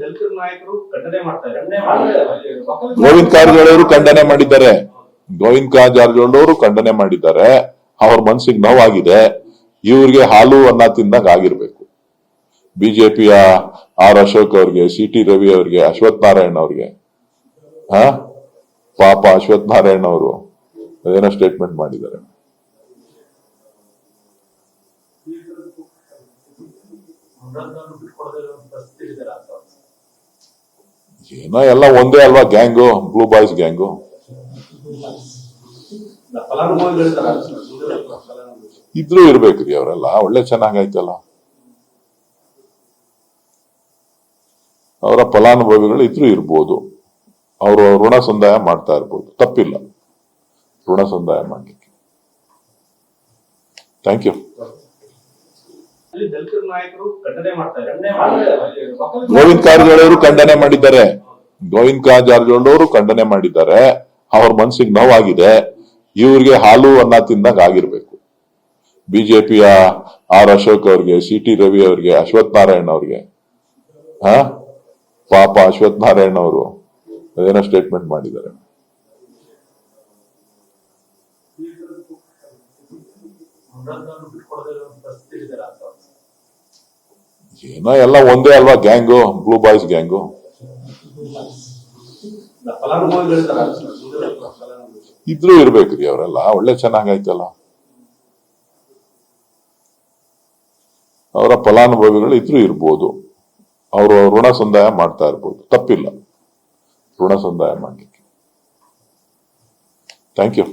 ದಲಿತರ ನಾಯಕರು ಖಂಡನೆ ಮಾಡ್ತಾರೆ ಗೋವಿಂದ್ ಕಾರಜೋಳ ಅವರು ಖಂಡನೆ ಮಾಡಿದ್ದಾರೆ ಗೋವಿಂದ ಕಾರಜೋಳ ಅವರು ಖಂಡನೆ ಮಾಡಿದ್ದಾರೆ ಅವ್ರ ಮನ್ಸಿಗೆ ನೋವಾಗಿದೆ ಇವ್ರಿಗೆ ಹಾಲು ಅನ್ನ ತಿಂದಾಗ ಆಗಿರ್ಬೇಕು ಬಿಜೆಪಿಯ ಆರ್ ಅಶೋಕ್ ಅವ್ರಿಗೆ ಸಿ ಟಿ ರವಿ ಅವ್ರಿಗೆ ಅಶ್ವಥ್ ನಾರಾಯಣ್ ಅವ್ರಿಗೆ ಹಾ ಪಾಪ ಅಶ್ವಥ್ ನಾರಾಯಣ್ ಅವರು ಅದೇನೋ ಸ್ಟೇಟ್ಮೆಂಟ್ ಮಾಡಿದ್ದಾರೆ ಏನೋ ಎಲ್ಲ ಒಂದೇ ಅಲ್ವಾ ಗ್ಯಾಂಗು, ಬ್ಲೂ ಬಾಯ್ಸ್ ಗ್ಯಾಂಗು? ಇದ್ರೂ ಇರ್ಬೇಕ್ರಿ ಅವರೆಲ್ಲ, ಒಳ್ಳೆ ಚೆನ್ನಾಗೈತಲ್ಲ ಅವರ ಫಲಾನುಭವಿಗಳು ಇದ್ರೂ ಇರ್ಬೋದು. ಅವರು ಋಣ ಸಂದಾಯ ಮಾಡ್ತಾ ಇರ್ಬೋದು. ತಪ್ಪಿಲ್ಲ. ಋಣ ಸಂದಾಯ ಮಾಡ್ಲಿಕ್ಕೆ. ಥ್ಯಾಂಕ್ ಯು ಅಲ್ಲಿ ದಲಿತರ ನಾಯಕರು ಖಂಡನೆ ಮಾಡ್ತಾರೆ ಗೋವಿಂದ್ ಕಾರಜೋಳ ಅವರು ಖಂಡನೆ ಮಾಡಿದ್ದಾರೆ. ಗೋವಿಂದ ಕಾರಜೋಳ ಅವರು ಖಂಡನೆ ಮಾಡಿದ್ದಾರೆ. ಅವ್ರ ಮನ್ಸಿಗೆ ನೋವಾಗಿದೆ. ಇವ್ರಿಗೆ ಹಾಲು ಅನ್ನ ತಿಂದಾಗ ಆಗಿರ್ಬೇಕು. ಬಿಜೆಪಿಯ ಆರ್ ಅಶೋಕ್ ಅವ್ರಿಗೆ ಸಿ ಟಿ ರವಿ ಅವ್ರಿಗೆ ಅಶ್ವಥ್ ನಾರಾಯಣ್ ಅವ್ರಿಗೆ. ಹಾ? ಪಾಪ ಅಶ್ವಥ್ ನಾರಾಯಣ್ ಅವರು ಅದೇನೋ ಸ್ಟೇಟ್ಮೆಂಟ್ ಮಾಡಿದ್ದಾರೆ. ಏನೋ ಎಲ್ಲ ಒಂದೇ ಅಲ್ವಾ ಗ್ಯಾಂಗು? Blue boys gang? ಇದ್ರೂ ಇರ್ಬೇಕ್ರಿ ಅವರೆಲ್ಲ. ಒಳ್ಳೆ ಚೆನ್ನಾಗೈತಲ್ಲ ಅವರ ಫಲಾನುಭವಿಗಳು ಇದ್ರೂ ಇರ್ಬೋದು. ಅವರು ಋಣ ಸಂದಾಯ ಮಾಡ್ತಾ ಇರ್ಬೋದು. ತಪ್ಪಿಲ್ಲ. ಋಣ ಸಂದಾಯ ಮಾಡ್ಲಿಕ್ಕೆ. Thank you